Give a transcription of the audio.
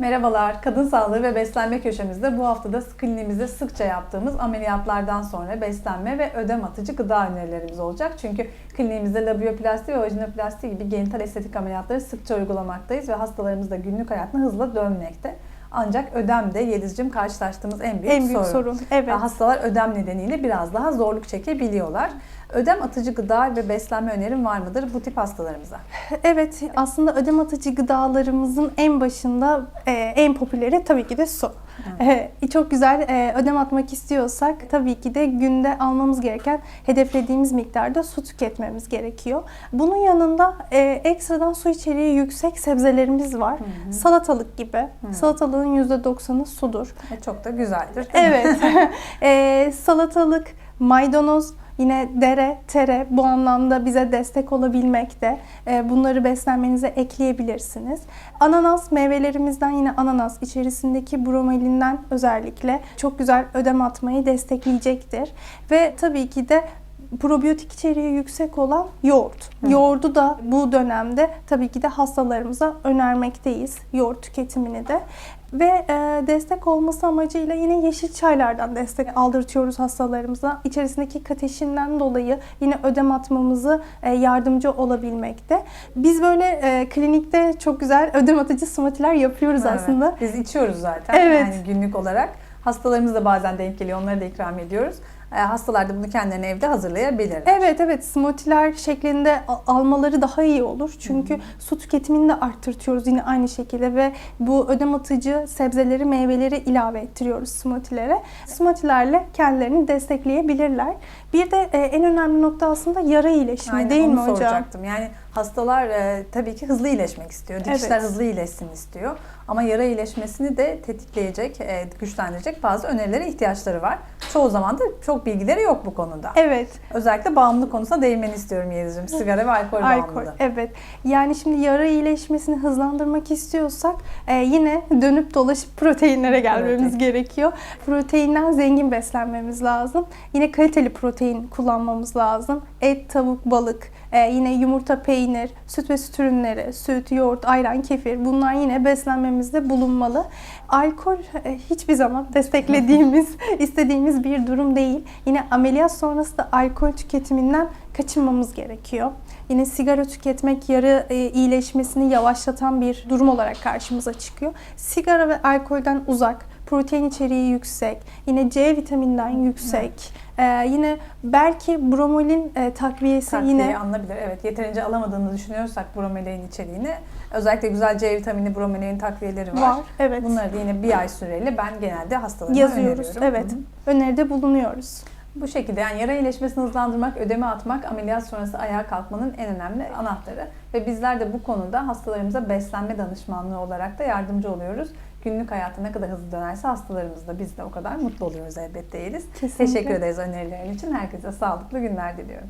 Merhabalar, kadın sağlığı ve beslenme köşemizde bu haftada kliniğimizde sıkça yaptığımız ameliyatlardan sonra beslenme ve ödem atıcı gıda önerilerimiz olacak. Çünkü kliniğimizde labioplasti ve vajinoplasti gibi genital estetik ameliyatları sıkça uygulamaktayız ve hastalarımız da günlük hayatına hızla dönmekte. Ancak ödem de Yeliz'cim karşılaştığımız en büyük, En büyük sorun. Evet. ve hastalar ödem nedeniyle biraz daha zorluk çekebiliyorlar. Ödem atıcı gıda ve beslenme önerim var mıdır bu tip hastalarımıza? Evet, aslında ödem atıcı gıdalarımızın en başında e, en popüleri tabii ki de su. E, çok güzel e, ödem atmak istiyorsak tabii ki de günde almamız gereken hedeflediğimiz miktarda su tüketmemiz gerekiyor. Bunun yanında e, ekstradan su içeriği yüksek sebzelerimiz var. Salatalık gibi. Salatalığın %90'ı sudur. E, Çok da güzeldir. Evet. Eee, salatalık, maydanoz, yine dere, tere bu anlamda bize destek olabilmekte. Eee, bunları beslenmenize ekleyebilirsiniz. Ananas meyvelerimizden yine ananas içerisindeki bromelinden özellikle çok güzel ödem atmayı destekleyecektir. Ve tabii ki de probiyotik içeriği yüksek olan yoğurt. Yoğurdu da bu dönemde tabii ki de hastalarımıza önermekteyiz. Yoğurt tüketimini de. Ve e, destek olması amacıyla yine yeşil çaylardan destek aldırtıyoruz hastalarımıza. İçerisindeki kateşinden dolayı yine ödem atmamızı e, yardımcı olabilmekte. Biz böyle e, klinikte çok güzel ödem atıcı smoothie'ler yapıyoruz Evet. aslında. Biz içiyoruz zaten Evet. yani günlük olarak. Hastalarımız da bazen denk geliyor. Onları da ikram ediyoruz. E, Hastalar da bunu kendilerine evde hazırlayabilirler. Evet evet smoothie'ler şeklinde almaları daha iyi olur. Çünkü su tüketimini de arttırtıyoruz yine aynı şekilde ve bu ödem atıcı sebzeleri, meyveleri ilave ettiriyoruz smoothie'lere. Smoothie'lerle kendilerini destekleyebilirler. Bir de e, en önemli nokta aslında yara iyileşimi Aynen, değil mi hocam? soracaktım. Yani hastalar e, tabii ki hızlı iyileşmek istiyor. Dikişler Evet. hızlı iyileşsin istiyor. Ama yara iyileşmesini de tetikleyecek, e, güçlendirecek bazı önerilere ihtiyaçları var. Çoğu zaman da çok bilgileri yok bu konuda. Evet. Özellikle bağımlılık konusuna değinmeni istiyorum Yeliz'ciğim. Sigara ve alkol, Alkol. bağımlılığı. Evet. Yani şimdi yara iyileşmesini hızlandırmak istiyorsak e, yine dönüp dolaşıp proteinlere gelmemiz Protein. gerekiyor. Proteinden zengin beslenmemiz lazım. Yine kaliteli protein kullanmamız lazım. Et, tavuk, balık, e, yine yumurta, peynir, süt ve süt ürünleri, süt, yoğurt, ayran, kefir bunlar yine beslenmemizde bulunmalı. Alkol e, hiçbir zaman desteklediğimiz, istediğimiz bir durum değil. Yine ameliyat sonrası da alkol tüketiminden kaçınmamız gerekiyor. Yine sigara tüketmek yarı e, iyileşmesini yavaşlatan bir durum olarak karşımıza çıkıyor. Sigara ve alkolden uzak, protein içeriği yüksek, yine C vitaminden yüksek. e, yine belki bromolin e, takviyesi Takviye yine alınabilir. Evet yeterince alamadığını düşünüyorsak bromelain içeriğini özellikle güzel C vitamini bromelain takviyeleri var. var. Evet. Bunları da yine bir ay süreyle ben genelde hastalarıma yazıyoruz. öneriyorum. Evet. Öneride bulunuyoruz. Bu şekilde yani yara iyileşmesini hızlandırmak, ödeme atmak ameliyat sonrası ayağa kalkmanın en önemli anahtarı. Ve bizler de bu konuda hastalarımıza beslenme danışmanlığı olarak da yardımcı oluyoruz. Günlük hayata ne kadar hızlı dönerse hastalarımız da biz de o kadar mutlu oluyoruz elbette Yeliz. Kesinlikle. Teşekkür ederiz önerilerin için. Herkese sağlıklı günler diliyorum.